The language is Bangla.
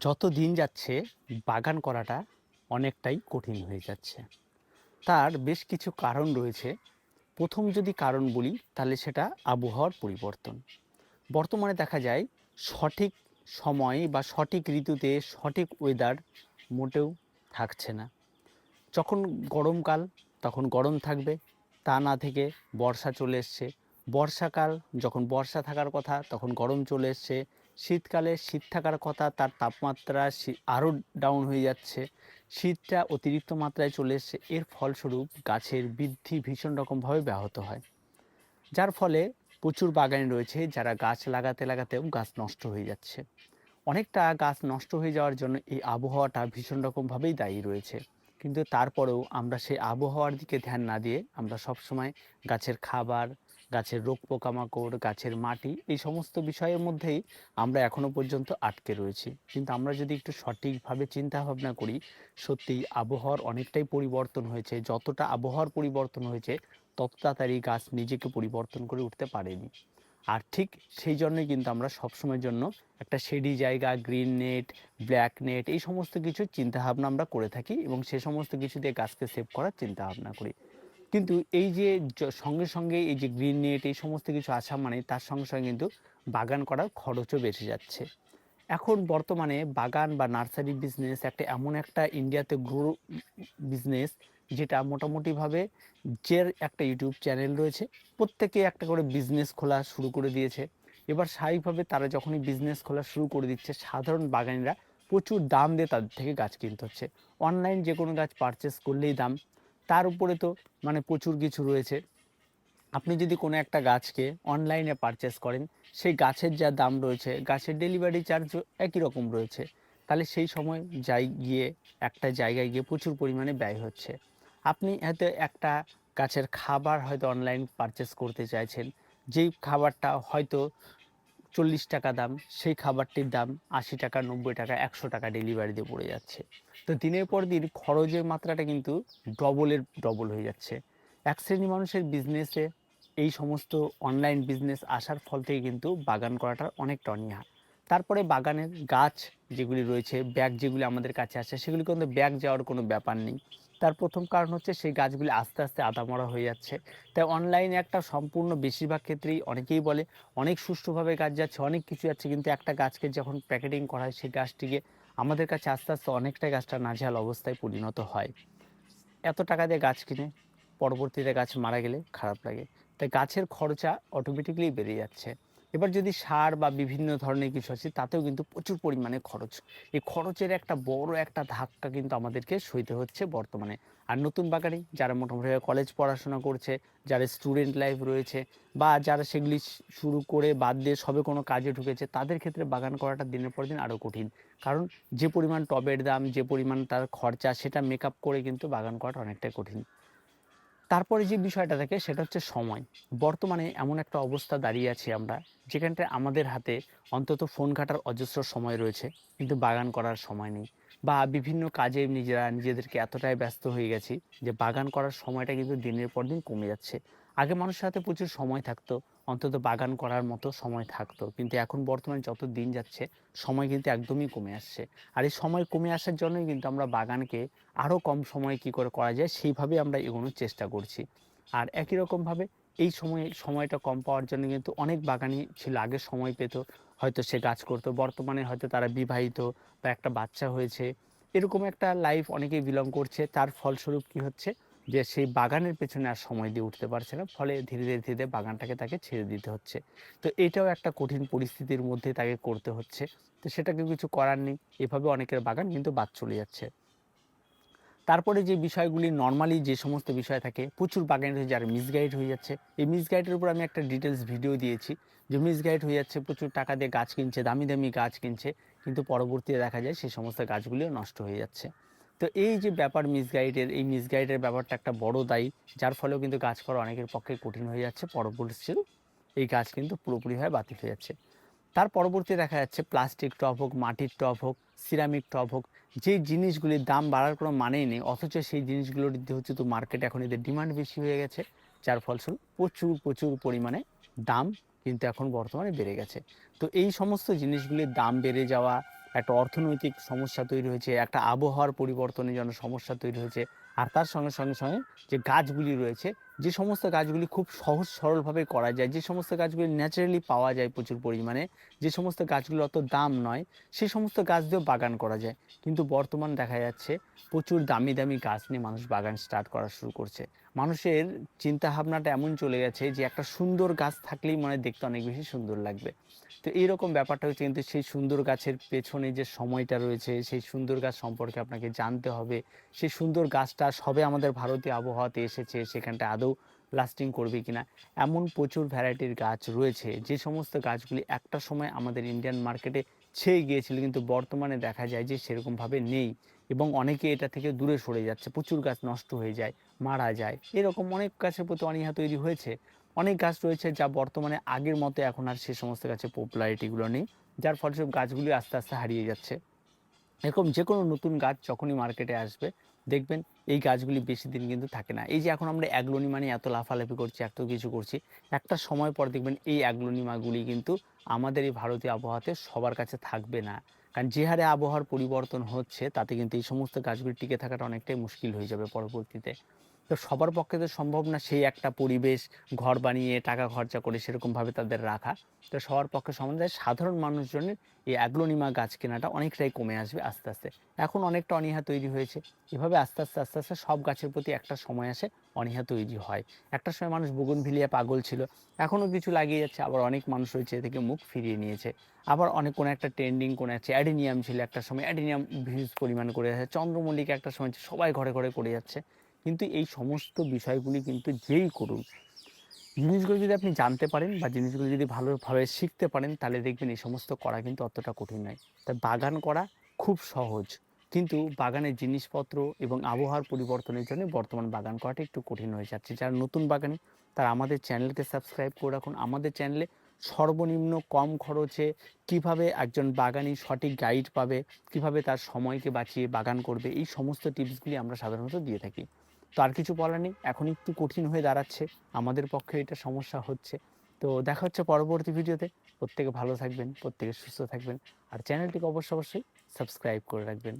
যত দিন যাচ্ছে, বাগান করাটা অনেকটাই কঠিন হয়ে যাচ্ছে। তার বেশ কিছু কারণ রয়েছে। প্রথম যদি কারণ বলি, তাহলে সেটা আবহাওয়ার পরিবর্তন। বর্তমানে দেখা যায়, সঠিক সময় বা সঠিক ঋতুতে সঠিক ওয়েদার মোটেও থাকছে না। যখন গরমকাল, তখন গরম থাকবে। তা না থেকে বর্ষা চলে এসছে। বর্ষাকাল, যখন বর্ষা থাকার কথা, তখন গরম চলে এসছে। শীতকালে শীত থাকার কথা তার তাপমাত্রা আরও ডাউন হয়ে যাচ্ছে। শীতটা অতিরিক্ত মাত্রায় চলে এসছে। এর ফলস্বরূপ গাছের বৃদ্ধি ভীষণ রকমভাবে ব্যাহত হয়। যার ফলে প্রচুর বাগানে রয়েছে যারা গাছ লাগাতে লাগাতেও গাছ নষ্ট হয়ে যাচ্ছে। অনেকটা গাছ নষ্ট হয়ে যাওয়ার জন্য এই আবহাওয়াটা ভীষণ রকমভাবেই দায়ী রয়েছে। কিন্তু তারপরেও আমরা সেই আবহাওয়ার দিকে ধ্যান না দিয়ে আমরা সবসময় গাছের খাবার গাছের রোগ পোকামাকড়, গাছের মাটি, এই সমস্ত বিষয়ের মধ্যেই আমরা এখনও পর্যন্ত আটকে রয়েছি। কিন্তু আমরা যদি একটু সঠিকভাবে চিন্তা ভাবনা করি, সত্যিই আবহাওয়ার অনেকটাই পরিবর্তন হয়েছে। যতটা আবহাওয়ার পরিবর্তন হয়েছে তত তাড়াতাড়ি গাছ নিজেকে পরিবর্তন করে উঠতে পারেনি। আর ঠিক সেই জন্যই কিন্তু আমরা সবসময়ের জন্য একটা শেডি জায়গা, গ্রিন নেট, ব্ল্যাক নেট, এই সমস্ত কিছু চিন্তাভাবনা আমরা করে থাকি এবং সে সমস্ত কিছু দিয়ে গাছকে সেভ করার চিন্তাভাবনা করি। কিন্তু এই যে সঙ্গে সঙ্গে এই যে গ্রিন নেট এই সমস্ত কিছু আসা মানে তার সঙ্গে সঙ্গে কিন্তু বাগান করার খরচও বেড়ে যাচ্ছে। এখন বর্তমানে বাগান বা নার্সারি বিজনেস একটা এমন একটা ইন্ডিয়াতে গ্রো বিজনেস যেটা মোটামুটিভাবে যে একটা ইউটিউব চ্যানেল রয়েছে, প্রত্যেকে একটা করে বিজনেস খোলা শুরু করে দিয়েছে। এবার স্বাভাবিকভাবে তারা যখনই বিজনেস খোলা শুরু করে দিচ্ছে, সাধারণ বাগানিরা প্রচুর দাম দিয়ে তাদের থেকে গাছ কিনতে হচ্ছে। অনলাইন যে কোনো গাছ পারচেস করলেই দাম। তার উপরে তো মানে প্রচুর কিছু রয়েছে। আপনি যদি কোনো একটা গাছকে অনলাইনে পারচেস করেন, সেই গাছের যা দাম রয়েছে, গাছের ডেলিভারি চার্জ একই রকম রয়েছে। তাহলে সেই সময় যাই গিয়ে, একটা জায়গায় গিয়ে প্রচুর পরিমাণে ব্যয় হচ্ছে। আপনি হয়তো একটা গাছের খাবার হয়তো অনলাইন পারচেস করতে চাইছেন, যেই খাবারটা হয়তো চল্লিশ টাকা দাম, সেই খাবারটির দাম আশি টাকা, নব্বই টাকা, একশো টাকা ডেলিভারিতে পড়ে যাচ্ছে। তো দিনের পর দিন খরচের মাত্রাটা কিন্তু ডবলের, ডবল হয়ে যাচ্ছে। এক শ্রেণি মানুষের বিজনেসে এই সমস্ত অনলাইন বিজনেস আসার ফল থেকে কিন্তু বাগান করাটা অনেকটা অনীহা। তারপরে বাগানের গাছ যেগুলি রয়েছে, ব্যাগ যেগুলি আমাদের কাছে আসে, সেগুলি কিন্তু ব্যাগ যাওয়ার কোনো ব্যাপার নেই। তার প্রথম কারণ হচ্ছে সেই গাছগুলি আস্তে আস্তে আদামরা হয়ে যাচ্ছে। তাই অনলাইনে একটা সম্পূর্ণ বেশিরভাগ ক্ষেত্রেই অনেকেই বলে, অনেক সুষ্ঠুভাবে গাছ যাচ্ছে, অনেক কিছু যাচ্ছে, কিন্তু একটা গাছকে যখন প্যাকেটিং করা হয়, সেই গাছটিকে আমাদের কাছে আস্তে আস্তে অনেকটাই গাছটা নাজেহাল অবস্থায় পরিণত হয়। এত টাকা দিয়ে গাছ কিনে, পরবর্তীতে গাছ মারা গেলে খারাপ লাগে। তাই গাছের খরচা অটোমেটিকলি বেড়ে যাচ্ছে। এবার যদি সার বা বিভিন্ন ধরনের কিছু আছে, তাতেও কিন্তু প্রচুর পরিমাণে খরচ। এই খরচের একটা বড় একটা ধাক্কা কিন্তু আমাদেরকে সইতে হচ্ছে বর্তমানে। আর নতুন বাগানি যারা মোটামুটি কলেজ পড়াশোনা করছে, যারা স্টুডেন্ট লাইফ রয়েছে, বা যারা সেগুলি শুরু করে বাদ দিয়ে সবে কোনো কাজে ঢুকেছে, তাদের ক্ষেত্রে বাগান করাটা দিনের পর দিন আরও কঠিন। কারণ যে পরিমাণ টবের দাম, যে পরিমাণ তার খরচা, সেটা মেক করে কিন্তু বাগান করাটা অনেকটাই কঠিন। তারপরে যে বিষয়টা থাকে সেটা হচ্ছে সময়। বর্তমানে এমন একটা অবস্থা দাঁড়িয়ে আছি আমরা যেখানটা আমাদের হাতে অন্তত ফোন ঘাটার অজস্র সময় রয়েছে, কিন্তু বাগান করার সময় নেই বা বিভিন্ন কাজে নিজেরা নিজেদেরকে এতটাই ব্যস্ত হয়ে গেছি যে বাগান করার সময়টা কিন্তু দিনের পর দিন কমে যাচ্ছে। আগে মানুষের হাতে প্রচুর সময় থাকতো অন্তত বাগান করার মতো সময় থাকতো। কিন্তু এখন বর্তমানে যত দিন যাচ্ছে, সময় কিন্তু একদমই কমে আসছে। আর এই সময় কমে আসার জন্যই কিন্তু আমরা বাগানকে আরও কম সময়ে কি করে করা যায় সেইভাবে আমরা এগোনোর চেষ্টা করছি। আর একই রকমভাবে এই সময়ে, সময়টা কম পাওয়ার জন্য কিন্তু অনেক বাগানি ছিল, আগে সময় পেত। হয়তো সে গাছ করতো, বর্তমানে হয়তো তারা বিবাহিত বা একটা বাচ্চা হয়েছে। এরকম একটা লাইফ অনেকেই বিলং করছে। তার ফলস্বরূপ কি হচ্ছে? যে সেই বাগানের পেছনে আর সময় দিয়ে উঠতে পারছে না। ফলে ধীরে ধীরে ধীরে বাগানটাকে তাকে ছেড়ে দিতে হচ্ছে। তো এটাও একটা কঠিন পরিস্থিতির মধ্যে তাকে করতে হচ্ছে। তো সেটাকে কিছু করার নেই। এভাবে অনেকের বাগান কিন্তু বাদ চলে যাচ্ছে। তারপরে যে বিষয়গুলি নর্মালি যে সমস্ত বিষয় থাকে, প্রচুর বাগানের যারা মিসগাইড হয়ে যাচ্ছে। এই মিসগাইডের উপর আমি একটা ডিটেলস ভিডিও দিয়েছি। যে মিসগাইড হয়ে যাচ্ছে, প্রচুর টাকা দিয়ে গাছ কিনছে, দামি দামি গাছ কিনছে। কিন্তু পরবর্তীতে দেখা যায় সেই সমস্ত গাছগুলিও নষ্ট হয়ে যাচ্ছে। তো এই যে ব্যাপার মিসগাইডের এই মিসগাইডের ব্যাপারটা একটা বড় দায়ী, যার ফলেও কিন্তু গাছ করা অনেকের পক্ষে কঠিন হয়ে যাচ্ছে। পরবর্তী এই গাছ কিন্তু পুরোপুরিভাবে বাতিল হয়ে যাচ্ছে। তার পরবর্তী দেখা যাচ্ছে প্লাস্টিক টপ হোক, মাটির টপ হোক সিরামিক টপ হোক যেই জিনিসগুলির দাম বাড়ার কোনো মানেই নেই, অথচ সেই জিনিসগুলোর হচ্ছে তো মার্কেটে এখন এদের ডিমান্ড বেশি হয়ে গেছে, যার ফলস্বরূপ প্রচুর প্রচুর পরিমাণে দাম কিন্তু এখন বর্তমানে বেড়ে গেছে। তো এই সমস্ত জিনিসগুলির দাম বেড়ে যাওয়া একটা অর্থনৈতিক সমস্যা তৈরি হয়েছে একটা আবহাওয়ার পরিবর্তনের জন্য সমস্যা তৈরি হয়েছে। আর তার সঙ্গে সঙ্গে সঙ্গে যে গাছগুলি রয়েছে, যে সমস্ত গাছগুলি খুব সহজ, সরলভাবে করা যায়, যে সমস্ত গাছগুলি ন্যাচারালি পাওয়া যায় প্রচুর পরিমাণে, যে সমস্ত গাছগুলো অত দাম নয় সেই সমস্ত গাছ দিয়েও বাগান করা যায়। কিন্তু বর্তমান দেখা যাচ্ছে প্রচুর দামি দামি গাছ নিয়ে মানুষ বাগান স্টার্ট করা শুরু করছে। মানুষের চিন্তা ভাবনাটা এমন চলে গেছে যে একটা সুন্দর গাছ থাকলেই মনে দেখতে অনেক বেশি সুন্দর লাগবে। তো এইরকম ব্যাপারটা হচ্ছে কিন্তু সেই সুন্দর গাছের পেছনে যে সময়টা রয়েছে, সেই সুন্দর গাছ সম্পর্কে আপনাকে জানতে হবে, সেই সুন্দর গাছটা সবে আমাদের ভারতীয় আবহাওয়াতে এসেছে, সেখানটা আদৌ লাস্টিং করবে কিনা? এমন প্রচুর ভ্যারাইটির গাছ রয়েছে, যে সমস্ত গাছগুলি একটা সময় আমাদের ইন্ডিয়ান মার্কেটে ছেয়ে গিয়েছিল, কিন্তু বর্তমানে দেখা যায় যে সেরকমভাবে নেই এবং অনেকে এটা থেকে দূরে সরে যাচ্ছে, প্রচুর গাছ নষ্ট হয়ে যায়, মারা যায়, এরকম অনেক গাছের প্রতি অনীহা তৈরি হয়েছে। অনেক গাছ রয়েছে যা বর্তমানে আগের মতো এখন আর সে সমস্ত গাছের পপুলারিটিগুলো নেই, যার ফলস্বরূপ গাছগুলি আস্তে আস্তে হারিয়ে যাচ্ছে। এরকম যে কোনো নতুন গাছ যখনই মার্কেটে আসবে দেখবেন এই গাছগুলি বেশি দিন কিন্তু থাকে না। এই যে এখন আমরা অ্যাগ্লোনি মানে এত লাফালাফি করছি, এত কিছু করছি, একটা সময় পর দেখবেন এই অ্যাগ্লোনিমাগুলি কিন্তু আমাদের এই ভারতীয় আবহাওয়াতে সবার কাছে থাকবে না। কারণ যে হারে আবহাওয়ার পরিবর্তন হচ্ছে, তাতে কিন্তু এই সমস্ত গাছগুলি টিকে থাকাটা অনেকটাই মুশকিল হয়ে যাবে পরবর্তীতে। তো সবার পক্ষে তো সম্ভব না সেই একটা পরিবেশ, ঘর বানিয়ে টাকা খরচা করে সেরকমভাবে তাদের রাখা। তো সবার পক্ষে সম্বন্ধে সাধারণ মানুষজনের এই অ্যাগ্লোনিমা গাছ কেনাটা অনেকটাই কমে আসবে আস্তে আস্তে। এখন অনেকটা অনীহা তৈরি হয়েছে। এভাবে আস্তে আস্তে আস্তে আস্তে সব গাছের প্রতি একটা সময় আসে, অনীহা তৈরি হয়। একটা সময় মানুষ বগুন ভিলিয়া পাগল ছিল। এখনও কিছু লাগিয়ে যাচ্ছে, আবার অনেক মানুষ রয়েছে এ থেকে মুখ ফিরিয়ে নিয়েছে। আবার অনেক, কোনো একটা ট্রেন্ডিং, কোনো আছে অ্যাডিনিয়াম ছিল একটা সময়। অ্যাডিনিয়াম ভিউজ পরিমাণ করে যাচ্ছে চন্দ্রমল্লিকা একটা সময় সবাই ঘরে ঘরে করে যাচ্ছে। কিন্তু এই সমস্ত বিষয়গুলি কিন্তু যেই করুন। জিনিসগুলো যদি আপনি জানতে পারেন বা জিনিসগুলো যদি ভালোভাবে শিখতে পারেন, তাহলে দেখবেন এই সমস্ত করা কিন্তু অতটা কঠিন নয়। তাই বাগান করা খুব সহজ। কিন্তু বাগানের জিনিসপত্র এবং আবহাওয়ার পরিবর্তনের জন্য বর্তমান বাগান করাটা একটু কঠিন হয়ে যাচ্ছে। যারা নতুন বাগানে, তারা আমাদের চ্যানেলকে সাবস্ক্রাইব করে রাখুন। আমাদের চ্যানেলে সর্বনিম্ন কম খরচে কীভাবে একজন বাগানি সঠিক গাইড পাবে, কীভাবে তার সময়কে বাঁচিয়ে বাগান করবে, এই সমস্ত টিপসগুলি আমরা সাধারণত দিয়ে থাকি। তো আর কিছু বলার নেই। এখন একটু কঠিন হয়ে দাঁড়াচ্ছে। আমাদের পক্ষে এটা সমস্যা হচ্ছে। তো দেখা হচ্ছে পরবর্তী ভিডিওতে। প্রত্যেকে ভালো থাকবেন, প্রত্যেকে সুস্থ থাকবেন। আর চ্যানেলটিকে অবশ্য অবশ্যই সাবস্ক্রাইব করে রাখবেন।